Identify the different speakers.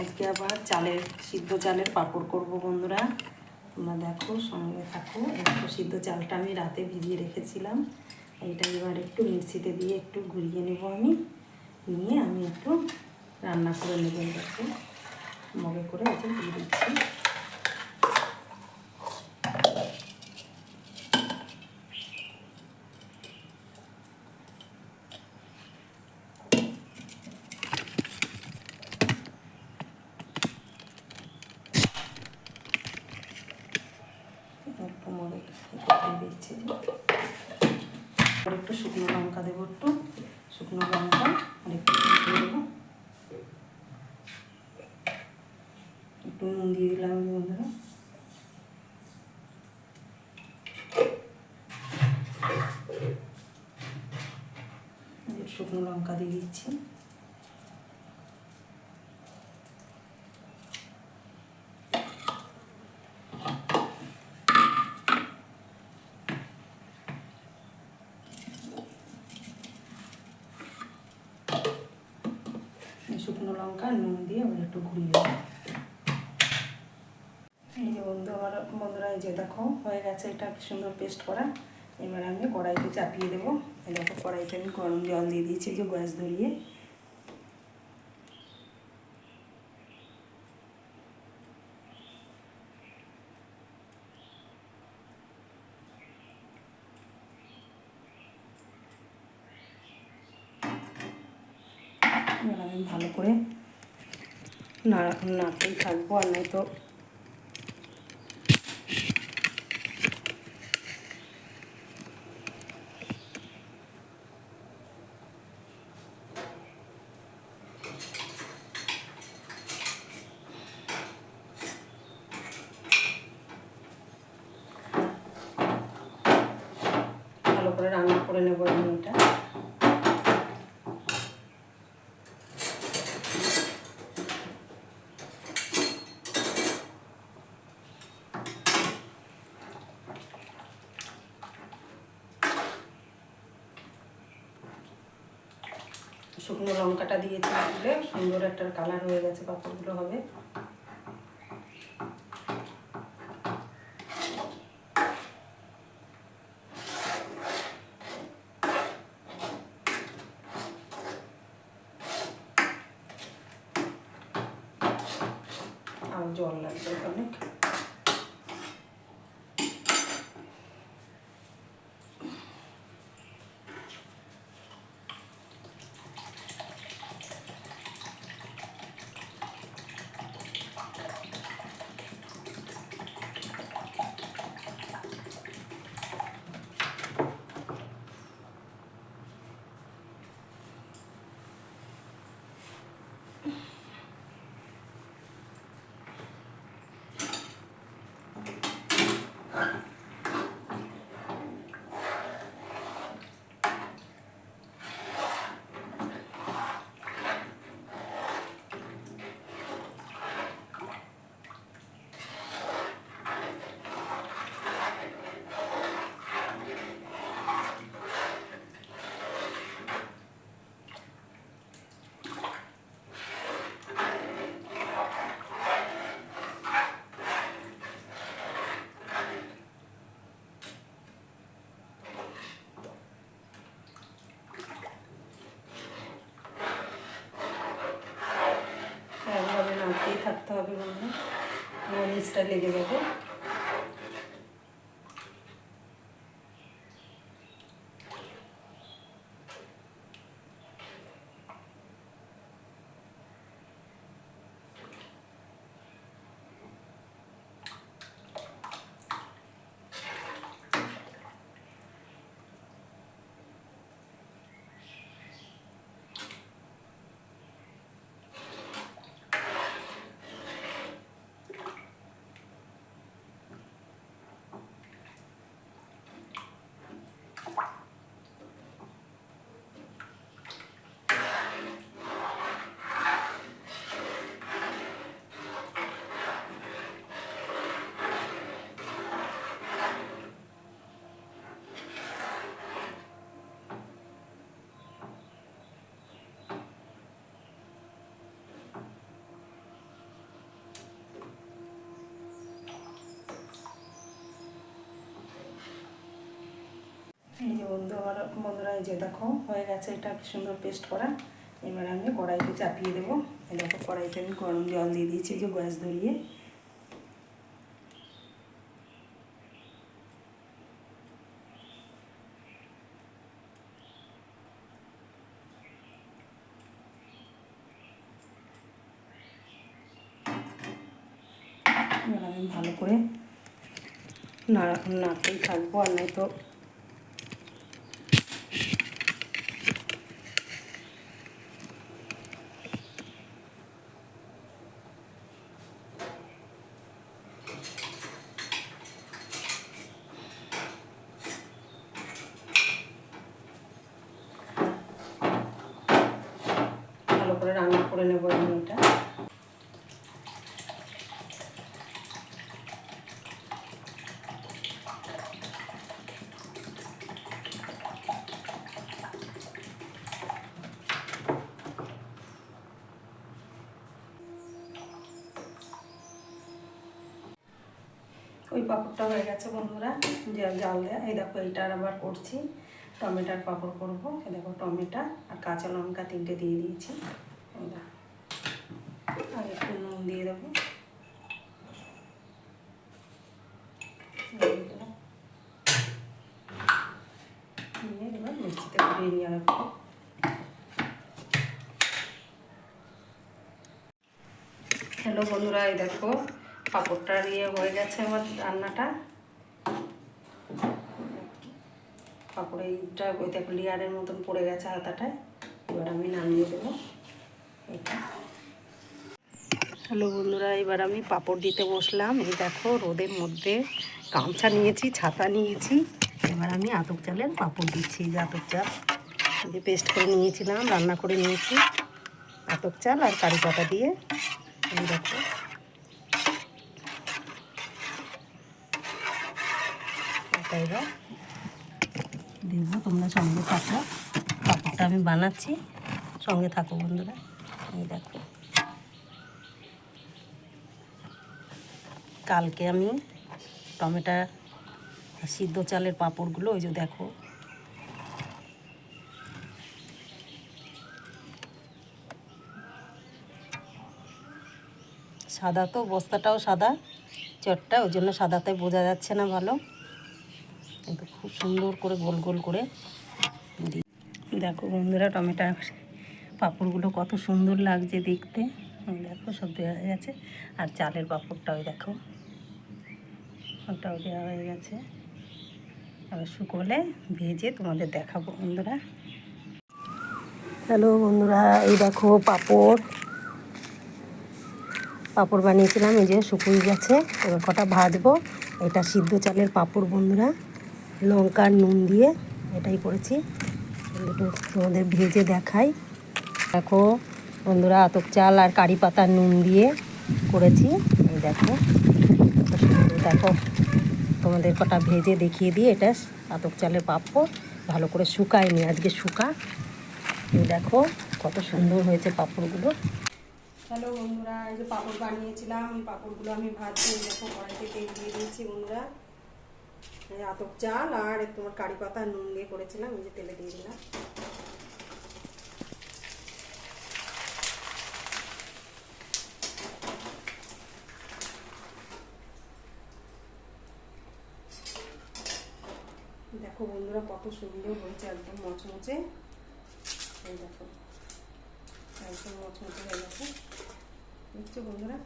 Speaker 1: আজকে আবার চালের, সিদ্ধ চালের পাঁপড় করব বন্ধুরা। তোমরা দেখো, সঙ্গে থাকো। একটু সিদ্ধ চালটা আমি রাতে ভিজিয়ে রেখেছিলাম। এটা এবার একটু মিক্সিতে দিয়ে একটু ঘুরিয়ে নেব আমি। নিয়ে আমি একটু রান্না করে নেব, দেখো। মগে করে এটা দিয়ে দিচ্ছি একটু মরে দিয়ে দিচ্ছি। আর একটু শুকনো লঙ্কা দেবো একটু। শুকনো লঙ্কা আর একটু দেবো। একটু নুন দিয়ে দিলাম বন্ধুরা। শুকনো লঙ্কা দিয়ে দিচ্ছি এই শুকনো লঙ্কা, নুন দিয়ে আবার একটু ঘুরিয়ে এই যে বন্ধু, আমার বন্ধুরা, এই যে দেখো, হয়ে গেছে এটা কি সুন্দর পেস্ট করা। এবার আমি কড়াইতে চাপিয়ে দেবো। দেখো, কড়াইতে আমি গরম জল দিয়ে দিয়েছি যে গ্যাস ধরিয়ে এবার আমি ভালো করে নাড়া নাড়তেই থাকব আর নয়তো ভালো করে রান্না করে নেব আমি এটা শুকনো লঙ্কাটা দিয়েছি দিলে সুন্দর একটা কালার হয়ে গেছে পাঁপড়গুলো হবে। জল লাগবে অনেক একভাবে নাড়তেই থাকতে হবে বন্ধু নিচটা লেগে যাবে। এই যে বন্ধু আমার, বন্ধুরা, এই যে দেখো, হয়ে গেছে এটা কি সুন্দর পেস্ট করা। এবার আমি কড়াইতে চাপিয়ে দেবো। এই দেখো, কড়াইতে আমি গরম জল দিয়ে দিয়েছি যে গ্যাস ধরিয়ে। এবার আমি ভালো করে নাড়া নাড়তেই থাকব, আর নয়তো ভালো করে রান্না করে নেব আমি এটা ওই পাঁপড়টা হয়ে গেছে বন্ধুরা, যে জাল দেয়া। এই দেখো এইটার আবার করছি। টমেটোর পাঁপড় করব। দেখো, টমেটো আর কাঁচা লঙ্কা তিনটে দিয়ে দিয়েছি। আর একটু নুন দিয়ে দেবো হ্যালো বন্ধুরা, এই দেখো, পাঁপড়টা ইয়ে হয়ে গেছে আমার রান্নাটা। পাঁপড়ে ওই দেখো লেয়ারের মতন পড়ে গেছে হাতাটায়, এবার আমি নামিয়ে দেবো। হ্যালো বন্ধুরা, এবার আমি পাপড় দিতে বসলাম। এই দেখো, রোদের মধ্যে গামছা নিয়েছি, ছাতা নিয়েছি। এবার আমি আতপ চালের পাপড় দিচ্ছি যে চাল। যে পেস্ট করে নিয়েছিলাম, রান্না করে নিয়েছি। আতপ চাল আর কারি পাতা দিয়ে, এই দেখো। এবার দেখব তোমরা সঙ্গে থাকো। পাপড়টা আমি বানাচ্ছি, সঙ্গে থাকো বন্ধুরা। এই দেখো। কালকে আমি টমেটো সিদ্ধ চালের পাঁপড়গুলো, ওই যে দেখো। সাদা তো, বস্তাটাও সাদা, চটটা, ওই জন্য সাদাতে বোঝা যাচ্ছে না ভালো। কিন্তু খুব সুন্দর করে গোল গোল করে দেখো বন্ধুরা, টমেটো পাঁপড়গুলো কত সুন্দর লাগছে দেখতে। দেখো, সব দেওয়া হয়ে গেছে। আর চালের পাঁপড়টাও দেখো। ওটাও দেওয়া হয়ে গেছে। আর শুকোলে ভেজে তোমাদের দেখাবো বন্ধুরা। হ্যালো বন্ধুরা, এই দেখো পাঁপড়। পাঁপড় বানিয়েছিলাম, এই যে শুকিয়ে গেছে। এবার কটা ভাজবো। এটা সিদ্ধ চালের পাঁপড় বন্ধুরা। লঙ্কা নুন দিয়ে এটাই করেছি। তোমাদের ভেজে দেখাই। দেখো, বন্ধুরা আতক চাল আর কারি পাতা নুন দিয়ে করেছি। দেখো দেখো, তোমাদের কটা ভেজে দেখিয়ে দিয়ে এটা আতক চালের পাঁপড় ভালো করে শুকায় শুকায়নি, আজকে শুকা। দেখো, কত সুন্দর হয়েছে পাঁপড়গুলো। হ্যালো বন্ধুরা, এই যে পাঁপড় বানিয়েছিলাম পাঁপড়গুলো আমি ভাজছি দেখো, কড়াইতে তেল দিয়ে দিয়েছি বন্ধুরা। আতপ চাল আর তোমার কারি পাতা নুন দিয়ে করেছিলাম, এই যে তেলে দিয়ে দিলাম। দেখো বন্ধুরা কত সুন্দর হয়েছে, একদম মচমচে। এই দেখো, একদম মচমচে হয়ে গেছে। দেখছ বন্ধুরা?